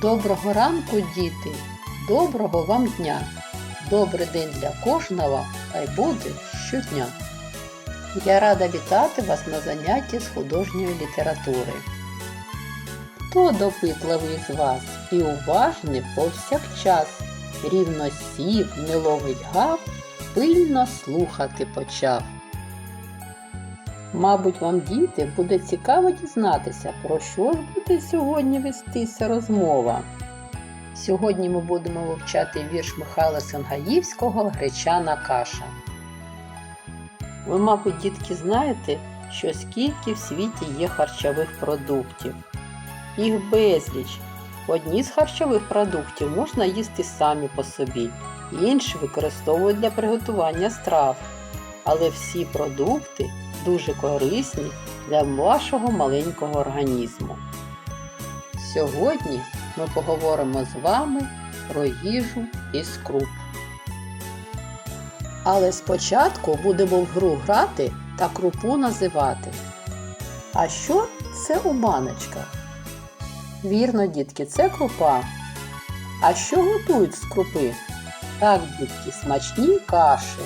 Доброго ранку, діти! Доброго вам дня! Добрий день для кожного, хай буде щодня. Я рада вітати вас на занятті з художньої літератури. Хто допитливий з вас і уважний повсякчас, рівно сів, не ловить гав, пильно слухати почав. Мабуть, вам, діти, буде цікаво дізнатися, про що ж буде сьогодні вестися розмова. Сьогодні ми будемо вивчати вірш Михайла Сенгаївського Гречана каша. Ви, мабуть, дітки, знаєте, що скільки в світі є харчових продуктів. Їх безліч. Одні з харчових продуктів можна їсти самі по собі, інші використовують для приготування страв. Але всі продукти дуже корисні для вашого маленького організму. Сьогодні ми поговоримо з вами про їжу із круп. Але спочатку будемо в гру грати та крупу називати. А що це у баночках? Вірно, дітки, це крупа. А що готують з крупи? Так, дітки, смачні каші.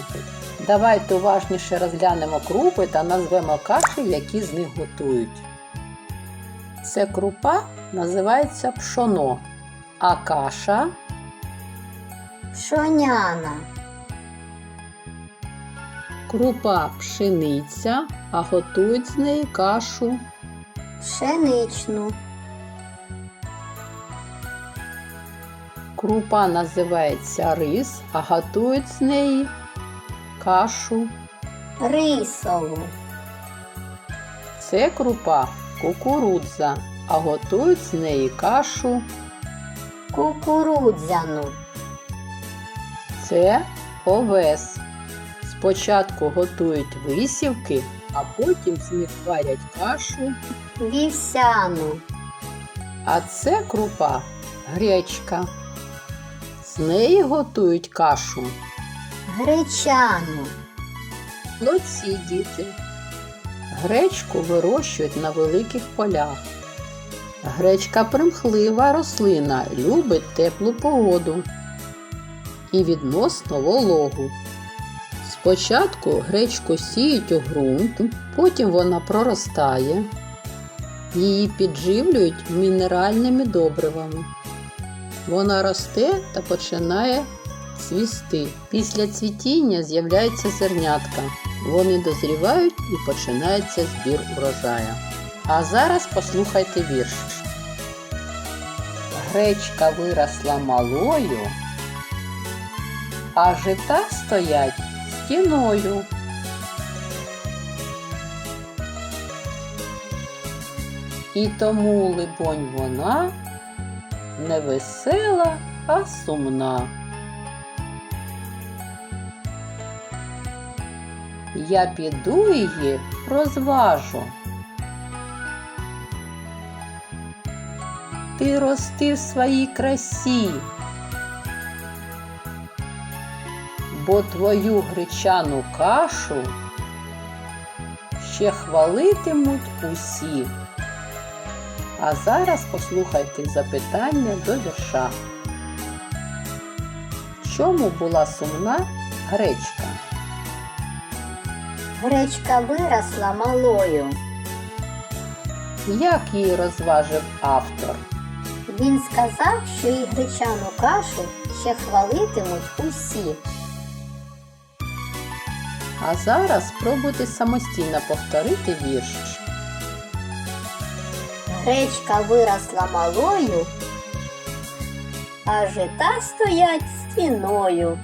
Давайте уважніше розглянемо крупи та назвемо каші, які з них готують. Це крупа називається пшоно, а каша Пшоняна, крупа пшениця, а готують з неї кашу. Пшеничну, крупа називається рис, а готують з неї кашу. рисову, Це крупа кукурудза, а готують з неї кашу. кукурудзяну, Це овес. Спочатку готують висівки, а потім з них варять кашу. вівсяну, А це крупа гречка. З неї готують кашу. Гречану, Молодці діти. Гречку вирощують на великих полях. Гречка примхлива рослина, любить теплу погоду і відносно вологу. Спочатку гречку сіють у ґрунт, потім вона проростає. Її підживлюють мінеральними добривами. Вона росте та починає цвісти. Після цвітіння з'являються зернятка. Вони дозрівають і починається збір урожая. А зараз послухайте вірш. Гречка виросла малою, а жита стоять стіною. І тому, либонь, вона не весела, а сумна. Я піду її розважу. Ти рости в своїй красі, бо твою гречану кашу ще хвалитимуть усі. А зараз послухайте запитання до вірша. Чому була сумна гречка? Гречка виросла малою. Як її розважив автор? Він сказав, що і гречану кашу ще хвалитимуть усі. А зараз спробуйте самостійно повторити вірш. Гречка виросла малою, а жита стоять стіною.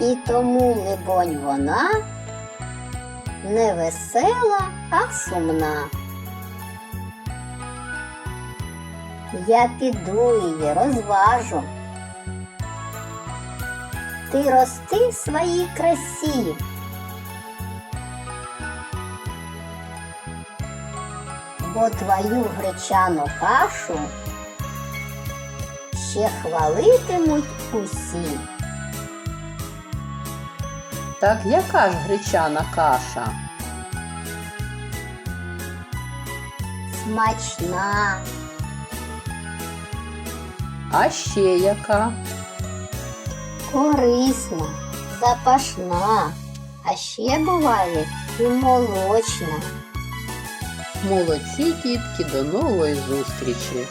І тому, либонь, вона не весела, а сумна. Я піду її розважу. Ти рости в своїй красі. бо твою гречану кашу ще хвалитимуть усі. Так яка ж гречана каша? смачна, А ще яка? корисна, запашна, а ще буває і молочна. Молодці, дітки, до нової зустрічі!